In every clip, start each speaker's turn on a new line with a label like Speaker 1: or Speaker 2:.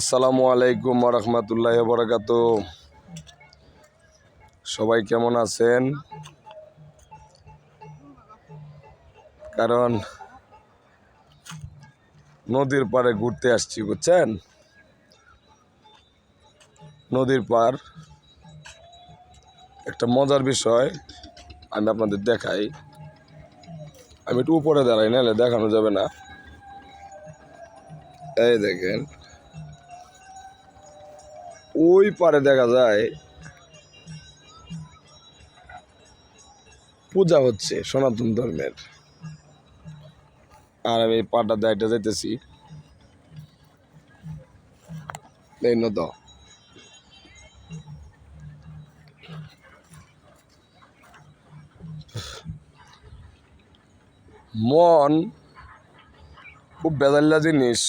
Speaker 1: আসসালামু আলাইকুম রহমতুল্লাহ বরাকাত সবাই কেমন আছেন? কারণ নদীর পাড়ে ঘুরতে আসছি, বুঝছেন? নদীর পার একটা মজার বিষয় আমি আপনাদের দেখাই। আমি একটু উপরে দাঁড়াই, নাহলে দেখানো যাবে না। এই দেখেন। ওই পারে দেখা যায় পূজা হচ্ছে সনাতন ধর্মের। আর আমি পাটা দায়টা যেতেছি মন খুব বেজাল্লা জিনিস।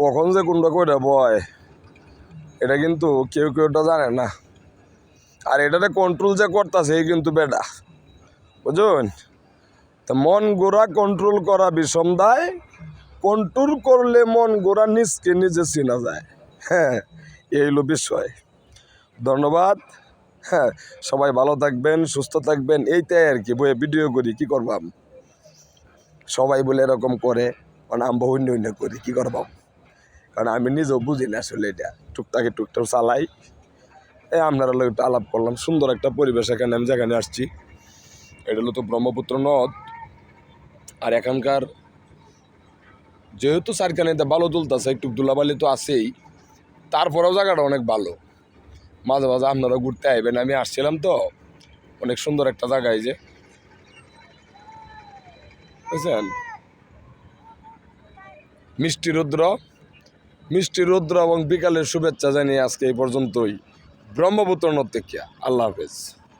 Speaker 1: কখন যে কোনটা কইটা বয়। এটা কিন্তু কেউ কেউ ওটা জানে না। আর এটাতে কন্ট্রোল যে করতেছে, এই কিন্তু বেটা। বুঝুন? তা মন গোড়া কন্ট্রোল করা বিষম দায় কন্ট্রোল করলে মন গোড়া নিজকে নিজে চেনা যায়। হ্যাঁ এই বিষয়। ধন্যবাদ। হ্যাঁ সবাই ভালো থাকবেন, সুস্থ থাকবেন, এইটাই আর কি, বইয়ে ভিডিও করি, কি করবাম? সবাই বলে এরকম করে মানে আমি বহু অন্য করি, কি করবাম? কারণ আমি নিজেও বুঝি না আসলে এটা টুকটাকে টুকটাক চালাই। এই আপনারা একটু আলাপ করলাম, সুন্দর একটা পরিবেশ এখানে, আমি যেখানে আসছি। এটা হলো তো ব্রহ্মপুত্র নদ। আর এখানকার যেহেতু সারখানিতে ভালো তুলতেছে একটু দুলাবালি তো আছেই, তারপরেও জায়গাটা অনেক ভালো। মাঝে মাঝে আপনারা ঘুরতে আইবেন, আমি আসছিলাম তো, অনেক সুন্দর একটা জায়গায় যে। বুঝছেন? মিষ্টি রুদ্র। মিষ্টি রৌদ্র এবং বিকালের শুভেচ্ছা জানিয়ে আজকে এই পর্যন্তই। ব্রহ্মপুত্র থেকে আল্লাহ হাফেজ।